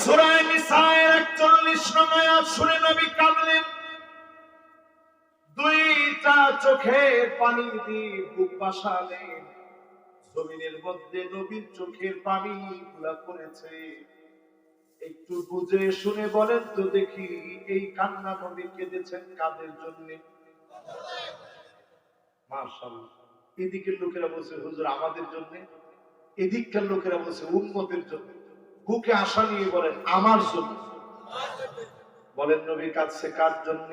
সূরা নিসায়ের 41 নং শুনে নবী কাঁদলেন। দুইটা চোখের পানি একটু বুঝে শুনে বলেন তো দেখি এই কান্না নবী কেঁদেছেন কাদের জন্য? এদিকের লোকেরা বলছে, হুজুর আমাদের জন্য? এদিককার লোকেরা বলছে, উম্মতের জন্য। বুকে আশা নিয়ে বলেন, আমার জন্য। বলেন নবী কাছে কার জন্য?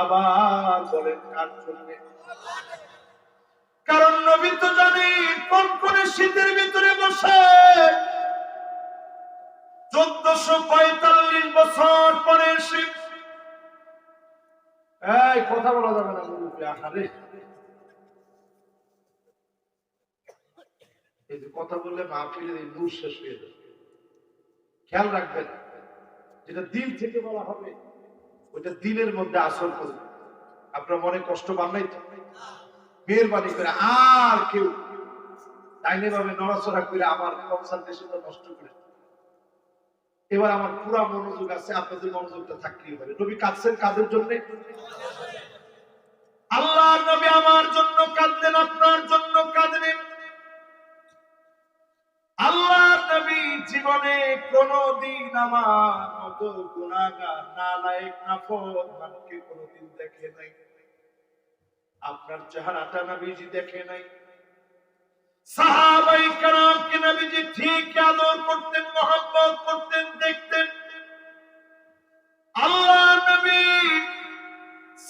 আবার বলেন, কার জন্য? কারণ নবী তো জানি, কোন কোন শীতের ভিতরে বসে। চোদ্দশো পঁয়তাল্লিশ বছর পরে শীত এই, কথা বলা যাবে না আহারে। যে কথা বললে মাহফিলের এই নূর শেষ হয়ে যাবে। খেয়াল রাখবেন, যেটা দিল থেকে বলা হবে, ওইটা দিলের মধ্যে আসর করবে আপনার মনে কষ্ট নাই তো? মেহরবানি করে আর কেউ ডাইনে ভাবে নড়াচড়া করে আমার কনসালটেশনটা নষ্ট করে এবার আমার পুরা মনোযোগ আছে, আপনাদের মনোযোগটা থাকলেই হবে নবী কাঁদছেন কাদের জন্য? আল্লাহ নবী আমার জন্য কাঁদলেন, আপনার জন্য কাঁদলেন আল্লাহ নবী জীবনে কোনদিন আমার গুণাগার নালায়েক নাফরমানকে কোনদিন দেখে নাই। আপনার চেহারাটা দেখে নাই। সাহাবাই কারামকে ঠিক আদর করতেন, মহব্বত করতেন, দেখতেন। আল্লাহ নবী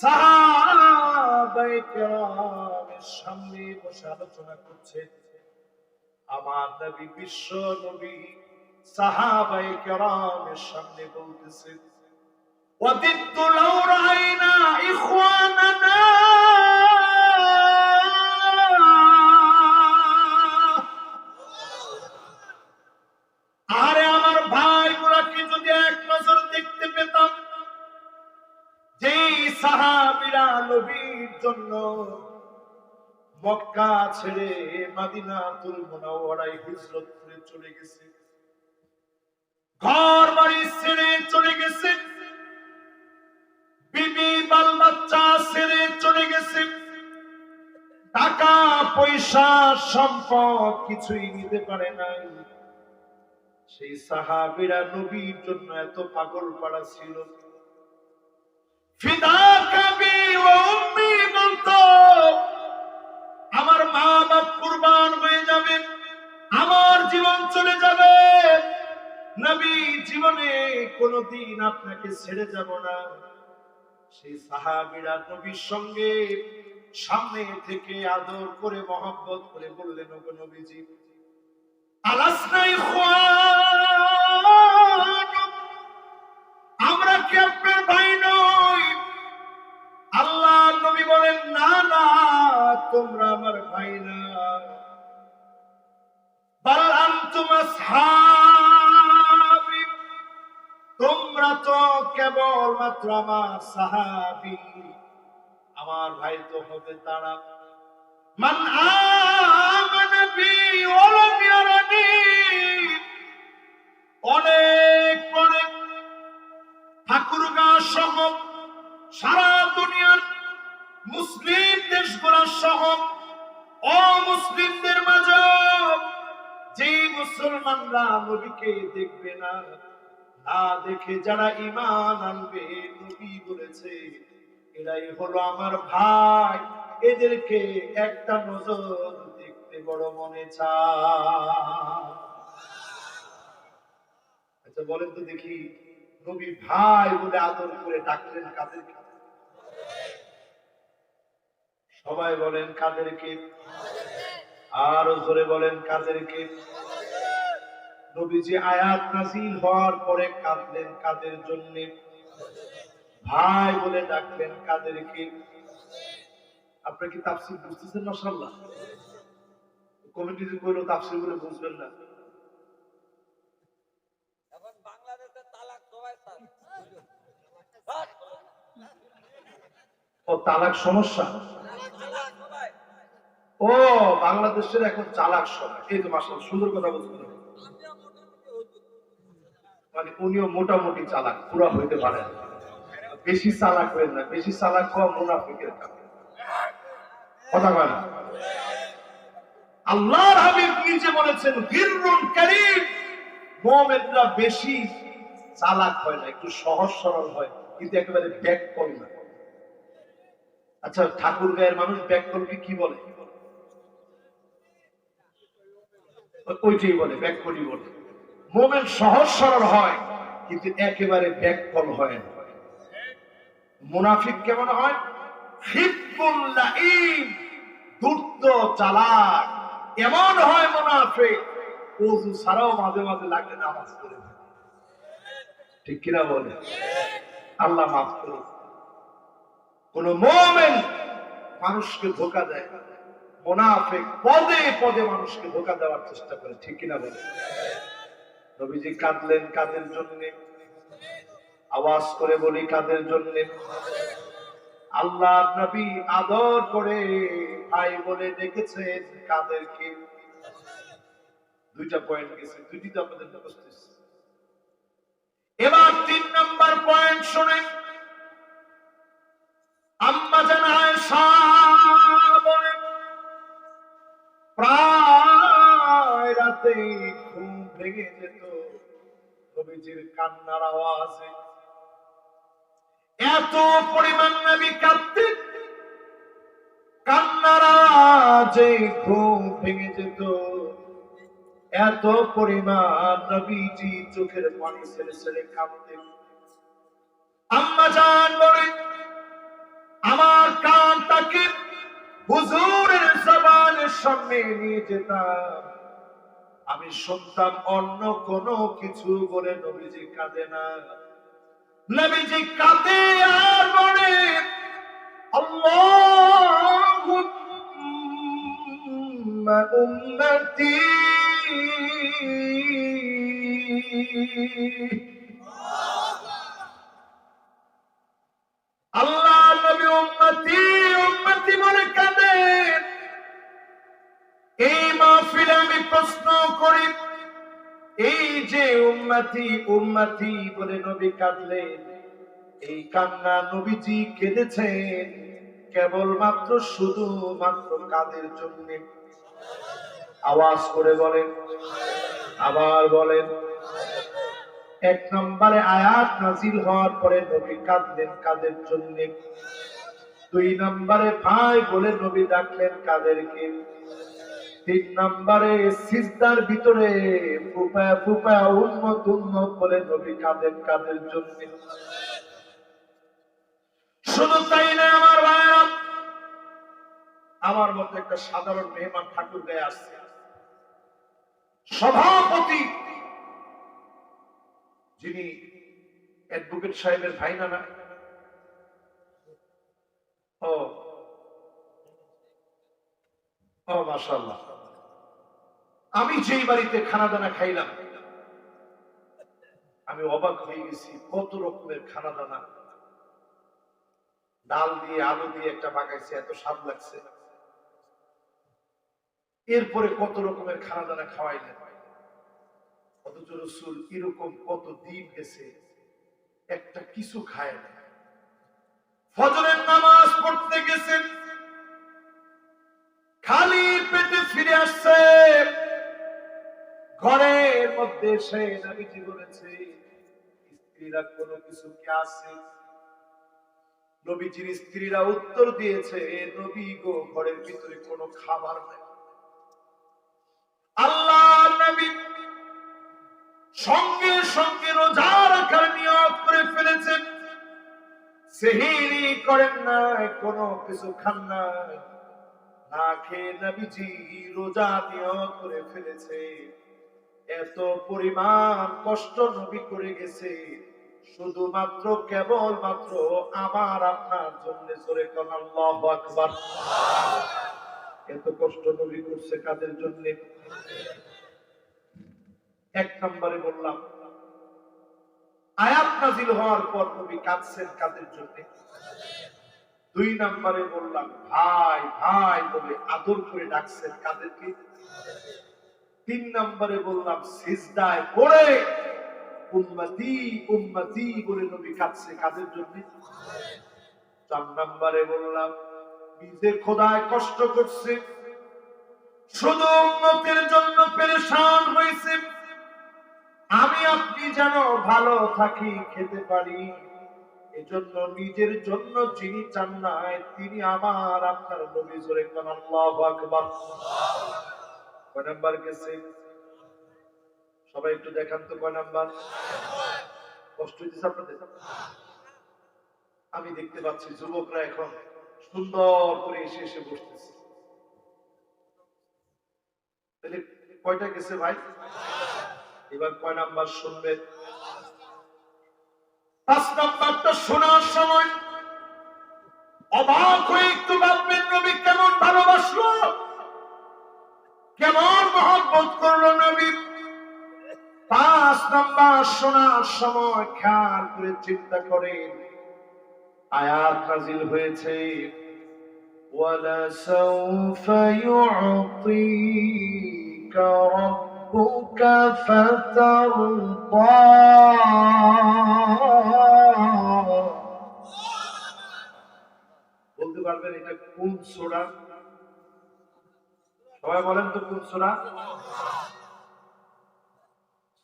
সাহাবাই কারামের সামনে বসে আলোচনা করছেন। আমার নবী বিশ্ব নবী সাহাবাই কেরামের সামনে বলতেছেন وَدِدتُّ لَوْ رَأَيْنَا إِخْوَانَنَا আরে আমার ভাইগুলাকে যদি এক নজর দেখতে পেতাম যেই সাহাবীরা নবীর জন্য মক্কা ছেড়ে মাদিনা মাদিনাতুল মুনাওয়ারায় হিজরত করে চলে গেছে। ঘর বাড়ি ছেড়ে চলে গেছে। বিবি বাল বাচ্চা ছেড়ে চলে গেছে। টাকা, পয়সা, সম্পদ কিছুই নিতে পারে নাই। সেই সাহাবীরা নবীর জন্য এত পাগল পাড়া ছিল। ফিদা কাবি ও উম্মি আমার জীবন চলে যাবে। নবী জীবনে কোনদিন আপনাকে ছেড়ে যাব না। সেই সাহাবীরা নবীর সঙ্গে সামনে থেকে আদর করে, মহব্বত করে বললেন, ওগো নবীজি আমরা কি আপনার কেবল মাত্র আমার সাহাবি। ভাই তো হবে তারা। অনেক অনেক ঠাকুরগা সহ সারা দুনিয়ার মুসলিম দেশগুলো সহ অমুসলিমদের মাঝে যে মুসলমানরা নবীকে দেখবে না না দেখে যারা ইমান আনবে নবী বলেছে এরাই হলো আমার ভাই। এদেরকে একটা নজর দেখতে বড় মনে চায়। আচ্ছা বলেন তো দেখি নবী ভাই বলে আদর করে ডাকলেন কাদেরকে? সবাই বলেন কাদেরকে? আরও জোরে বলেন কাদেরকে? নবীজি আয়াত নাজিল হওয়ার পরে কাঁদলেন কাদের জন্য? ভাই বলে ডাকলেন কাদেরকে। আপনি কি তাফসির বুঝতেছেন মাশাআল্লাহ? কমিটি যে কইলো তাফসির বলে বুঝবেন না। স্যার ও তালাক সমস্যা? ও বাংলাদেশের এখন চালাক সময় এই তো মাসাল সুন্দর কথা বলছেন। মানে উনিও মোটামুটি চালাক, পুরা হইতে পারেন বেশি চালাক হবেন না, বেশি চালাক হওয়া মুনাফিকের কথা না? আল্লাহর হাবিব নিজে বলেছেন গিররুন কারীম, মুমিনরা বেশি চালাক হয় না, একটু সহজ সরল হয়, কিন্তু একেবারে ব্যাক না। আচ্ছা ঠাকুর গায়ের মানুষ ব্যাক করবে কি বলে? ওইটাই বলে ব্যাক বলে। মোমেন সহজ সরল হয়, কিন্তু একেবারে ব্যাককল হয় না। মুনাফিক কেমন হয়? দুর্দ চালাক এমন হয় মুনাফিক ওযু ছাড়াও মাঝে মাঝে লাগে নামাজ পড়ে ঠিক কিনা বলে? আল্লাহ মাফ করুন। কোন মোমেন মানুষকে ধোকা দেয় মোনাফেক পদে পদে মানুষকে ধোকা দেওয়ার চেষ্টা করে, ঠিক কিনা বলে? নবীজি কাঁদলেন কাদের জন্য? আওয়াজ করে বলি, কাদের জন্য? আল্লাহ নবী আদর করে ভাই বলে ডেকেছেন কাদেরকে। দুইটা পয়েন্ট গেছে দুইটি তো আপনাদের মুখস্থ এবার তিন নম্বর পয়েন্ট শুনেন। আম্মা জান আয়েশা বলেন, প্রায় রাতে ঘুম ভেঙে যেত। নবীজির কান্নার আওয়াজে। এত পরিমাণ নবী কাঁদতেন কান্নার আওয়াজে ঘুম ভেঙে যেত। এত পরিমাণ নবীজি চোখের পানি ছেড়ে ছেড়ে কাঁদতেন। আম্মা জান বলেন আমার কানটাকে হুজুরের জবানের সামনে নিয়ে যেতাম। আমি শুনতাম অন্য কোন কিছু বলে নবীজি কাঁদে না। নবীজি কাঁদে আর বলে উম্মতি। উম্মতি উম্মতি বলে নবী কাঁদলেন। এই কান্না নবীজি কেঁদেছেন। কেবলমাত্র শুধু মাত্র কাদের জন্য? আওয়াজ করে বলেন। আবার বলেন। এক নম্বরে আয়াত নাজিল হওয়ার পরে নবী কাঁদলেন কাদের জন্য? দুই নম্বরে ভাই বলে নবী ডাকলেন কাদেরকে? তিন নম্বরে সিজদার ভিতরে উন্মত উন্মত বলে নবী কাঁদেন কাদের জন্য শুধু তাই না আমার আমার মতো একটা সাধারণ মেহমান ঠাকুর গায়ে আসছে সভাপতি যিনি অ্যাডভোকেট সাহেবের ভাই না না? ও, মাশাআল্লাহ। আমি যেই বাড়িতে খানা দানা খাইলাম, আমি অবাক হয়ে গেছি, কত রকমের খানা দানা ডাল দিয়ে, আলু দিয়ে একটা পাকাইছে এত স্বাদ লাগছে। এরপরে কত রকমের খানা দানা খাওয়াইলেন। অথচ রসুল এরকম কত দিন গেছে, একটা কিছু খায় না। ফজরের নামাজ পড়তে গেছেন, খালি পেটে ফিরে আসছে। ঘরের মধ্যে এসে নবীজি বলেছে স্ত্রীরা কোনো কিছু কি আছে? নবীজির স্ত্রীরা উত্তর দিয়েছে নবী গো, ঘরের ভিতরে কোনো খাবার নেই। আল্লাহ নবী সঙ্গে সঙ্গে রোজা রাখার নিয়ত করে ফেলেছেন। সেহিরি করেন না কোনো কিছু খান না না খেয়ে নবীজি রোজা নিয়ত করে ফেলেছে এত পরিমাণ কষ্ট নবী করে গেছে। শুধুমাত্র কেবল মাত্র আমার, আপনার জন্য জোরে কোন, আল্লাহ আকবার। এত কষ্ট নবী করছে কাদের জন্য? এক নম্বরে বললাম, আয়াত নাজিল হওয়ার পর নবী কাঁদছেন কাদের জন্য? দুই নম্বরে বললাম, ভাই ভাই বলে আদর করে ডাকছেন কাদেরকে? তিন নম্বরে বললাম, সিজদায় পড়ে। উম্মতি উম্মতি বলে নবী কাঁদছে। কাদের জন্য? চার নাম্বারে বললাম, নিজের খোদায় কষ্ট করছে। শুধু উন্নতির জন্য পেরেশান হয়েছে। আমি, আপনি যেন ভালো থাকি, খেতে পারি। এজন্য নিজের জন্য যিনি চান নাই, তিনি আমার আপনার নবী জোরে কোন, আল্লাহু আকবার। কয় নাম্বার গেছে? সবাই একটু দেখান তো কয় নাম্বার? কষ্ট হইতেছে আপনাদের? আমি দেখতে পাচ্ছি যুবকরা এখন সুন্দর করে এসে এসে বসতেছে। তাহলে কয়টা গেছে ভাই? এবার কয় নাম্বার শুনবেন। পাঁচ নাম্বারটা শোনার সময় অবাক হয়ে একটু ভাববেন, নবী কেমন ভালোবাসলো? কেমন মহব্বত করলো নবী পাঁচ নাম্বার শোনার সময় খেয়াল করে চিন্তা করেন আয়াত নাজিল হয়েছে ولسوف يعطيك ربك فترضى বলতে পারবেন এটা কোন সূরা সবাই বলেন তো কোন সূরা?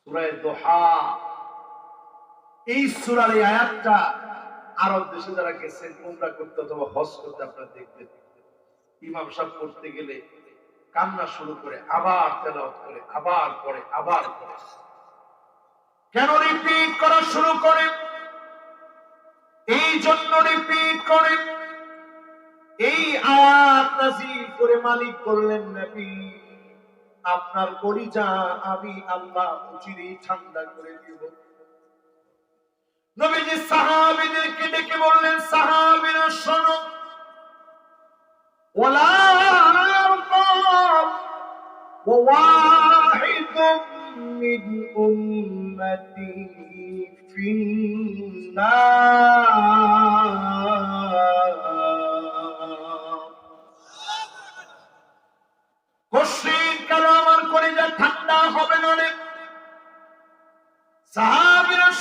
সূরা দোহা। এই সূরার এই আয়াতটা আরব দেশে যারা গেছেন, উমরা করতে অথবা হজ করতে আপনারা দেখবেন। ইমাম সাহেব করতে গেলে কান্না শুরু করে, আবার তেলাওয়াত করে, আবার পরে আবার পড়ে। কেন রিপিট করা শুরু করে এই জন্য রিপিট করে এই আয়াত নাজিল করে মালিক করলেন নবী আপনার কলিজা আমি আল্লাহ উচিরই ঠান্ডা করে দিব নবীজি সাহাবীদেরকে ডেকে বললেন সাহাবীরা শোনো ওয়ালা আরকাব وواحد من أمتي في النار কশিন কেন আমার কলিজা ঠান্ডা হবে না রে?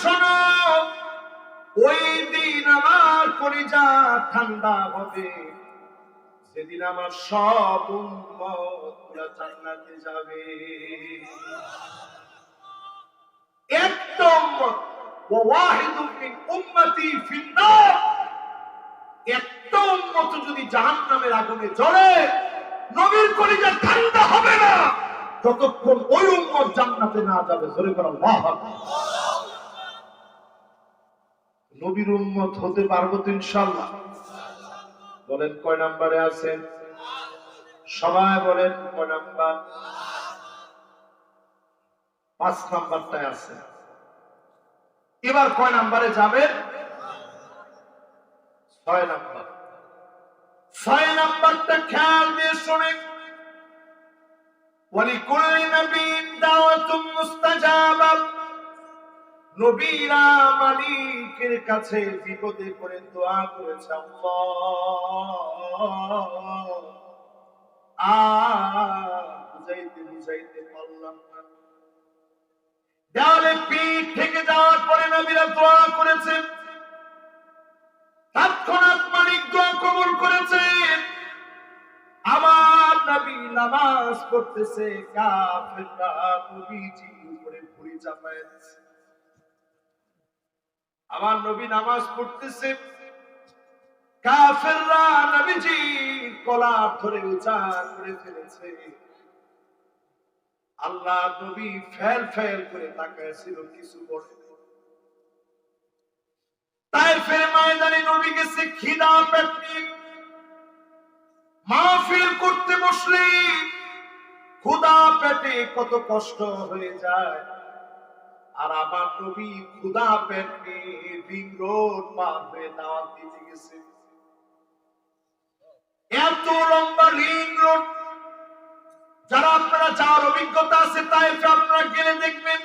শোনো, ওই দিন আমার কলিজা ঠান্ডা হবে। সেদিন আমার সব জান্নাতে যাবে। একটা একটা উম্মত যদি জাহান্নামের আগুনে জ্বলে নবীর কলিজা ঠান্ডা হবে না। যতক্ষণ ওই উম্মত জান্নাতে না যাবে ধরে করা আল্লাহু। নবীর উম্মত হতে পারব তো ইনশাআল্লাহ। বলেন, কয় নাম্বারে আছেন সবাই বলেন, কয় নাম্বার? পাঁচ নাম্বারটায় আছে। এবার কয় নাম্বারে যাবেন ছয় নাম্বার। ছয় নাম্বারটা খেয়াল দিয়ে শোনেন ولكل نبي دعوة مستجابة নবীরা মালিকের কাছে বিপদে পড়ে দোয়া করেছে আল্লাহ আর বুঝাইতে বুঝাইতে পারলাম না দেওয়ালে পিঠ থেকে যাওয়ার পরে নবীরা দোয়া করেছেন তৎক্ষণাৎ মালিক দোয়া কবুল করেছেন আমার নবী নামাজ পড়তেছে, কাফেররা নবীজি উপরে ভুড়ি চাপায় আমার নবী নামাজ পড়তেছে, কাফেররা নবীজি কলার ধরে উঁচা করে ফেলেছে। আল্লাহ নবী ফেল ফেল করে তাকাইছিল কিছু বলে। তাই ফের ময়দানে নবী গেছে, খিদা পেট মাহফিল করতে বসলে ক্ষুদা পেটে কত কষ্ট হয়ে যায়। আর আমার নবী ক্ষুদা পেট রিং রোড পার হয়ে দাওয়াত দিতে গেছে এত লম্বা রিং রোড, যারা আপনারা যাওয়ার অভিজ্ঞতা আছে তাই আপনারা গেলে দেখবেন,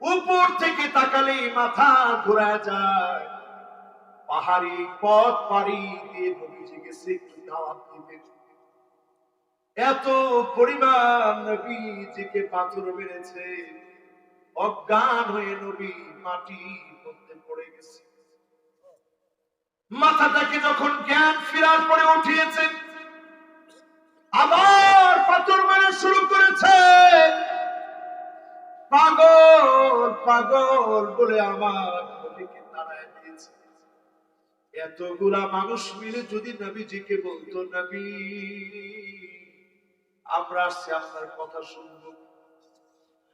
উপর থেকে তাকালে মাথা ঘোরা যায়। পাহাড়ি পথ পাড়ি দিয়ে নবীজি গেছে এত পরিমাণ নবীজিকে পাথর মেরেছে, অজ্ঞান হয়ে নবী মাটির মধ্যে পড়ে গেছে। মাথাটাকে যখন জ্ঞান ফেরার পরে উঠিয়েছেন আবার পাথর মারা শুরু করেছে। পাগল পাগল বলে আমার এতগুলা মানুষ মিলে যদি নবীজিকে বলতো, নবী, আমরা আসছি আপনার কথা শুনব।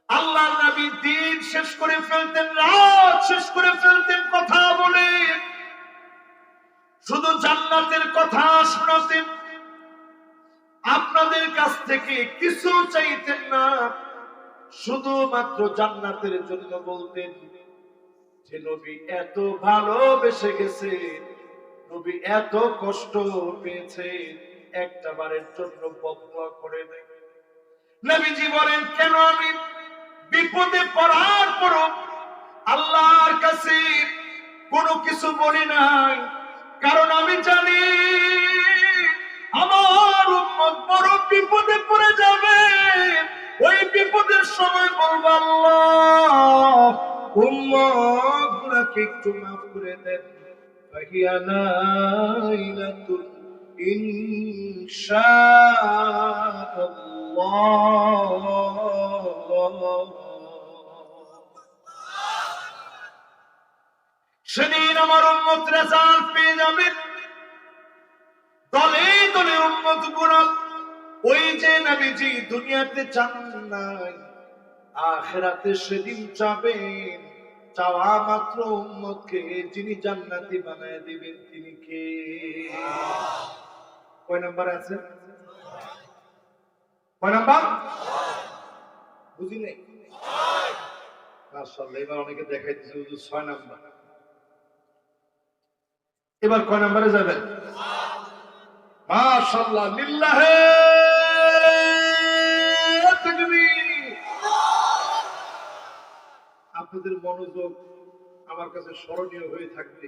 আল্লাহ নবী দিন শেষ করে ফেলতেন, রাত শেষ করে ফেলতেন কথা বলে। শুধু জান্নাতের কথা শোনাতেন। আপনাদের কাছ থেকে কিছু চাইতেন না, শুধুমাত্র জান্নাতের জন্য বলতেন যে, নবী, এত ভালোবেসে গেছে নবী এত কষ্ট পেয়েছে একটা বারের জন্য বদয়া করে নেই নবীজি বলেন, কেন আমি বিপদে পড়ার পর আল্লাহর কাছে কোনো কিছু বলি নাই? কারণ আমি জানি আমার উম্মত বড় বিপদে পড়ে যাবে। ওই বিপদের সময় বলব, আল্লাহ উম্মত গুলাকে একটু মাফ করে দেন। ফাহিয়া নাইলাতুল ইনশাআল্লাহ সেদিন আমার উম্মত রেজাল্ট পেয়ে যাবে। দলে দলে উম্মত গুণাল ওই যে নবীজি দুনিয়াতে চান নাই, আখেরাতে সেদিন চাবেন। চাওয়া মাত্র উম্মতকে, যিনি জান্নাতি বানায় দিবেন, তিনি কে? কয় নাম্বার আছে? কয় নাম্বার? বুঝি নাই? মাশাআল্লাহ, এবার অনেকে দেখাই দিচ্ছে হুজুর ছয় নাম্বার। এবার কয় নাম্বারে যাবেন? মাশাআল্লাহ, লিল্লাহে! আপনাদের মনোযোগ আমার কাছে স্মরণীয় হয়ে থাকবে।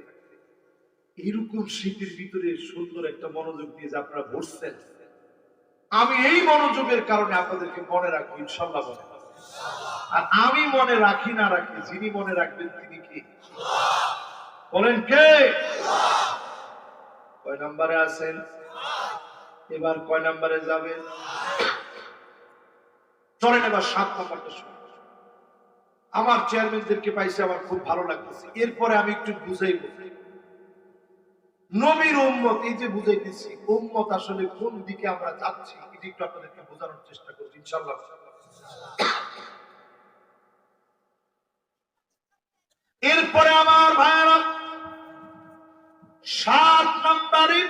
এরকম শীতের ভিতরে সুন্দর একটা মনোযোগ দিয়ে যে আপনারা বসছেন আমি এই মনোযোগের কারণে আপনাদেরকে মনে রাখব, ইনশাল্লাহ মনে আর আমি মনে রাখি না রাখি, যিনি মনে রাখবেন তিনি কি? বলেন কে? কয় নাম্বারে আছেন? এবার কয় নাম্বারে যাবেন? চলেন এবার সাত নম্বরটা শুনুন। আমার চেয়ারম্যানদেরকে পাইছে আমার খুব ভালো লাগতেছে। এরপরে আমি একটু বুঝাইব। নবীর উম্মত, এই যে বুঝাইতেছি, উম্মত আসলে কোন দিকে আমরা যাচ্ছি, এটি একটু আপনাদেরকে বোঝানোর চেষ্টা করছি ইনশাল্লাহ এরপরে আমার ভাইয়েরা, সাত নম্বরে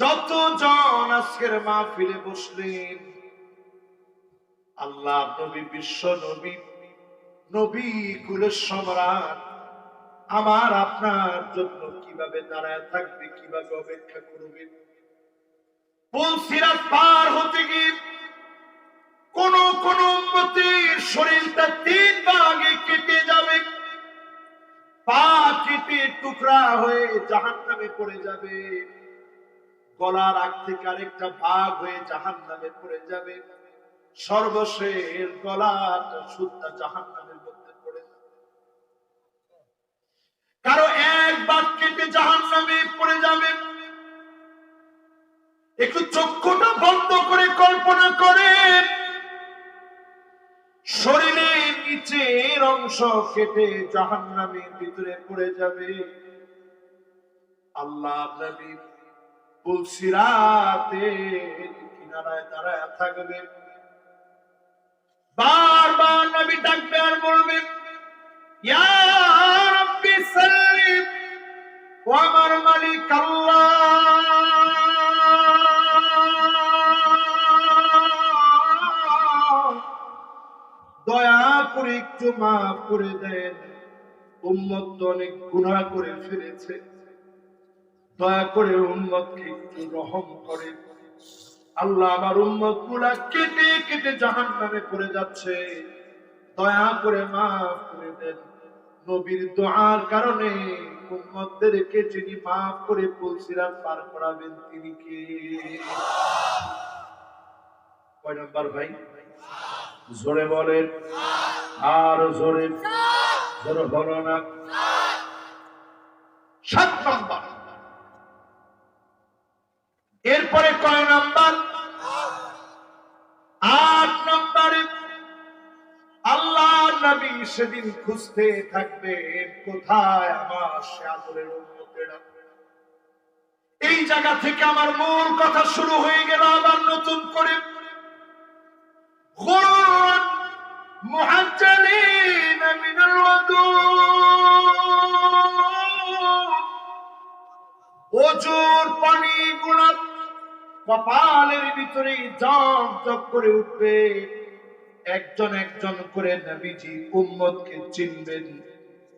যতজন আজকের মাহফিলে বসলেন, আল্লাহ নবী, বিশ্ব নবী নবী কুলের সম্রাট আমার আপনার জন্য কীভাবে দাঁড়ায় থাকবে, কীভাবে অপেক্ষা করবে? পার হতে গিয়ে কোন কোন উম্মতের শরীরটা তিন ভাগে কেটে যাবে, পা কেটে টুকরা হয়ে জাহান নামে পড়ে যাবে। গলার আগ থেকে আরেকটা ভাগ হয়ে জাহান নামে পড়ে যাবে। সর্বশেষ গলাটা শুদ্ধা জাহান নামের মধ্যে পড়ে যাবে কারও এক বাদ কেটে জাহান নামে পড়ে যাবে। একটু চক্ষুটা বন্ধ করে কল্পনা করে শরীরের নিচের অংশ কেটে জাহান নামের ভিতরে পড়ে যাবে। আল্লাহ নবী পুলসিরাতে কিনারায় দাঁড়ায় থাকবে। বারবার নবী ডাকবে আর বলবে, ইয়া ও আমার মালিক দয়া করে একটু মাফ করে দেন। উম্মত অনেক গুনাহ করে ফেলেছে। দয়া করে উম্মতকে একটু রহম করে আল্লাহ আমার উম্মতগুলা কেটে কেটে জাহান নামে পড়ে যাচ্ছে। দয়া করে মাফ করে দেন। নবীর দোয়ার কারণে উম্মতদেরকে যিনি মাফ করে পুলসিরাত পার করাবেন তিনি কে? কয় নম্বর ভাই? জোরে বলেন। আর জোরে জোরে বলো না। সাত নম্বর। সেদিন খুঁজতে থাকবে কোথায় আমার সে আদরের উম্মতেরা এই জায়গা থেকে আমার মূল কথা শুরু হয়ে গেল আবার নতুন করে غرا محجلين من الوضوء অজুর পানি গুণা কপালের ভিতরে জম জপ করে উঠবে একজন একজন করে নবীজি উম্মতকে চিনবেন।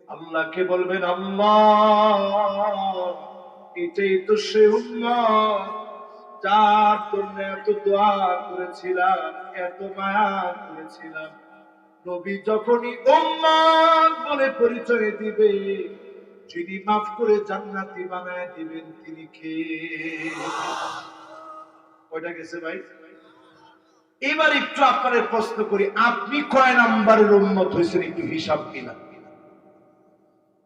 আল্লাহকে বলবেন, আল্লাহ, এটাই তো সে উম্মত যার জন্য এত দোয়া করেছিলাম, এত মায়া করেছিলাম। নবী যখনই উম্মত বলে পরিচয় দিবে, যিনি মাফ করে জান্নাতি বানায় দিবেন তিনি কে? কয়টা গেছে ভাই? এবার একটু আপনাদের প্রশ্ন করি আপনি কয় নাম্বারের উন্নত হয়েছেন একটু হিসাব কিনা